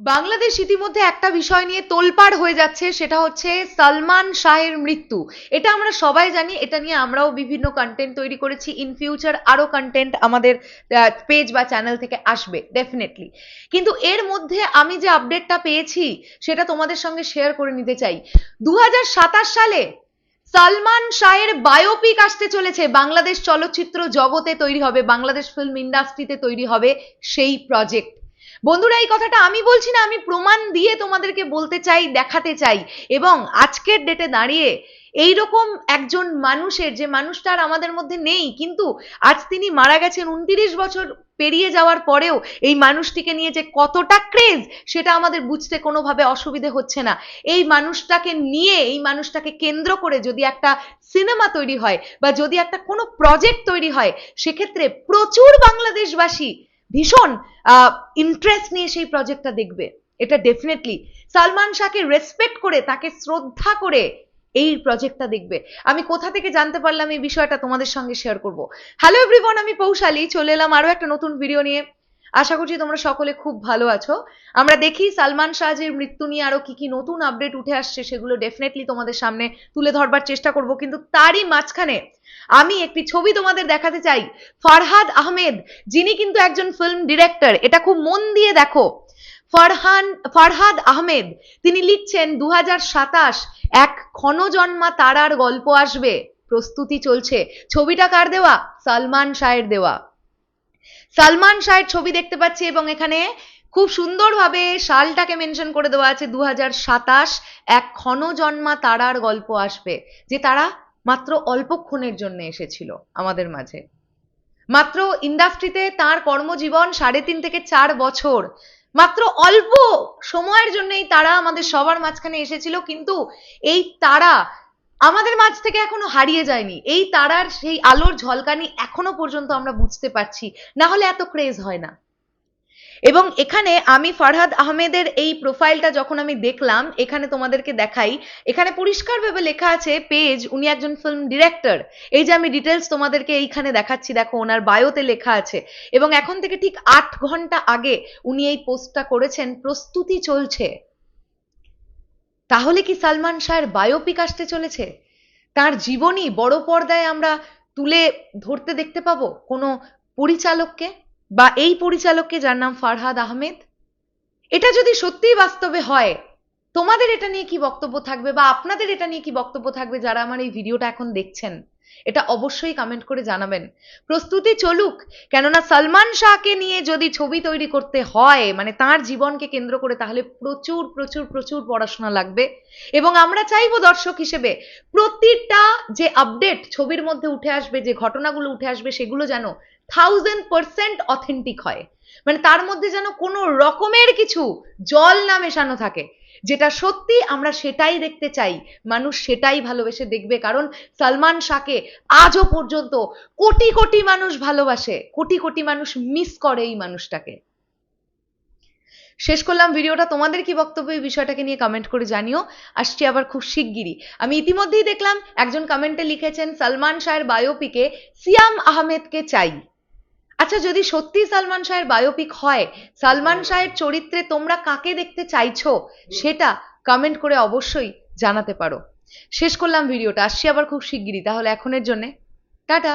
বাংলাদেশ ইতিমধ্যে একটা বিষয় নিয়ে তোলপাড় হয়ে যাচ্ছে, সেটা হচ্ছে সালমান শাহের মৃত্যু। এটা আমরা সবাই জানি, এটা নিয়ে আমরাও বিভিন্ন কন্টেন্ট তৈরি করেছি। ইন ফিউচার আরও কন্টেন্ট আমাদের পেজ বা চ্যানেল থেকে আসবে ডেফিনেটলি কিন্তু এর মধ্যে আমি যে আপডেটটা পেয়েছি, সেটা তোমাদের সঙ্গে শেয়ার করে নিতে চাই। দু হাজার সাতাশ সালে সালমান শাহের বায়োপিক আসতে চলেছে। বাংলাদেশ চলচ্চিত্র জগতে তৈরি হবে, বাংলাদেশ ফিল্ম ইন্ডাস্ট্রিতে তৈরি হবে সেই প্রজেক্ট বন্ধুরা, এই কথাটা আমি বলছি না, আমি প্রমাণ দিয়ে তোমাদেরকে বলতে চাই, দেখাতে চাই। এবং আজকের ডেটে দাঁড়িয়ে এইরকম একজন মানুষের, যে মানুষটা আর আমাদের মধ্যে নেই, কিন্তু আজ তিনি মারা গেছেন উনত্রিশ বছর পেরিয়ে যাওয়ার পরেও, এই মানুষটিকে নিয়ে যে কতটা ক্রেজ সেটা আমাদের বুঝতে কোনোভাবে অসুবিধে হচ্ছে না। এই মানুষটাকে নিয়ে, এই মানুষটাকে কেন্দ্র করে যদি একটা সিনেমা তৈরি হয় বা যদি একটা কোনো প্রজেক্ট তৈরি হয়, সেক্ষেত্রে প্রচুর বাংলাদেশবাসী ভীষণ ইন্টারেস্ট নিয়ে সেই প্রজেক্টটা দেখবে। এটা ডেফিনেটলি সালমান শাহকে রেসপেক্ট করে, তাকে শ্রদ্ধা করে এই প্রজেক্টটা দেখবে। আমি কোথা থেকে জানতে পারলাম এই বিষয়টা তোমাদের সঙ্গে শেয়ার করব। হ্যালো এভরিওয়ান আমি পৌশালী। চলে এলাম আরও একটা নতুন ভিডিও নিয়ে। আশা করছি তোমরা সকলে খুব ভালো আছো। আমরা দেখি সালমান শাহের মৃত্যু নিয়ে আরও কি কি নতুন আপডেট উঠে আসছে সেগুলো ডেফিনেটলি তোমাদের সামনে তুলে ধরবার চেষ্টা করব। কিন্তু তারই মাঝখানে আমি একটি ছবি তোমাদের দেখাতে চাই। ফারহাদ আহমেদ, যিনি কিন্তু একজন ফিল্ম ডিরেক্টর এটা খুব মন দিয়ে দেখো। ফারহান, ফারহাদ আহমেদ, তিনি লিখছেন দু এক ক্ষণজন্মা তারার গল্প আসবে। প্রস্তুতি চলছে। ছবিটা কার দেওয়া? সালমান শাহের দেওয়া। সালমান শাহের ছবি দেখতে পাচ্ছি এবং এখানে খুব সুন্দরভাবে সালটাকে মেনশন করে দেওয়া আছে। দু এক ক্ষণজন্মা তারার গল্প আসবে, যে তারা মাত্র অল্পক্ষণের জন্য এসেছিল আমাদের মাঝে। মাত্র ইন্ডাস্ট্রিতে তার কর্মজীবন সাড়ে তিন থেকে চার বছর। মাত্র অল্প সময়ের জন্যই তারা আমাদের সবার মাঝখানে এসেছিল, কিন্তু এই তারা আমাদের মাঝ থেকে এখনও হারিয়ে যায়নি। এই তারার সেই আলোর ঝলকানি এখনও পর্যন্ত আমরা বুঝতে পারছি। না হলে এত ক্রেজ হয় না। এবং এখানে আমি ফারহাদ আহমেদের এই প্রোফাইলটা যখন আমি দেখলাম, এখানে তোমাদেরকে দেখাই। এখানে পরিষ্কারভাবে লেখা আছে, পেজ, উনি একজন ফিল্ম ডিরেক্টর এই যে আমি ডিটেলস তোমাদেরকে এইখানে দেখাচ্ছি, দেখো ওনার বায়োতে লেখা আছে। এবং এখন থেকে ঠিক আট ঘণ্টা আগে উনি এই পোস্টটা করেছেন, প্রস্তুতি চলছে। তাহলে কি সালমান শাহের বায়োপিক আসতে চলেছে? তার জীবনী বড় পর্দায় আমরা তুলে ধরতে দেখতে পাবো কোনো পরিচালককে? বা এই পরিচালককে যার নাম ফারহাদ আহমেদ? এটা যদি সত্যিই বাস্তবে হয়, তোমাদের এটা নিয়ে কি বক্তব্য থাকবে বা আপনাদের এটা নিয়ে কি বক্তব্য থাকবে যারা আমার এই ভিডিওটা এখন দেখছেন? এটা অবশ্যই কমেন্ট করে জানাবেন। প্রস্তুতি চলুক, কেননা সালমান শাহকে নিয়ে যদি ছবি তৈরি করতে হয় মানে তার জীবনকে কেন্দ্র করে তাহলে প্রচুর প্রচুর প্রচুর পড়াশোনা লাগবে। এবং আমরা চাইব দর্শক হিসেবে প্রতিটা যে আপডেট ছবির মধ্যে উঠে আসবে, যে ঘটনাগুলো উঠে আসবে, সেগুলো যেন থাউজেন্ড পার্সেন্ট অথেন্টিক হয়। মানে তার মধ্যে যেন কোনো রকমের কিছু জল না মেশানো থাকে। যেটা সত্যি আমরা সেটাই দেখতে চাই। মানুষ সেটাই ভালোবেসে দেখবে, কারণ সালমান শাহকে আজও পর্যন্ত কোটি কোটি মানুষ ভালোবাসে, কোটি কোটি মানুষ মিস করে এই মানুষটাকে। শেষ করলাম ভিডিওটা। তোমাদের কি বক্তব্য এই বিষয়টাকে নিয়ে কমেন্ট করে জানিও। আসছি আবার খুব শিগগিরই। আমি ইতিমধ্যেই দেখলাম একজন কমেন্টে লিখেছেন, সালমান শাহের বায়োপিকে সিয়াম আহমেদকে চাই। আচ্ছা যদি সত্যি সালমান শাহের বায়োপিক হয় সালমান শাহের চরিত্রে তোমরা কাকে দেখতে চাইছো সেটা কমেন্ট করে অবশ্যই জানাতে পারো। শেষ করলাম ভিডিওটা আসছি আবার খুব শিগগিরই তাহলে এখনের জন্যে টাটা!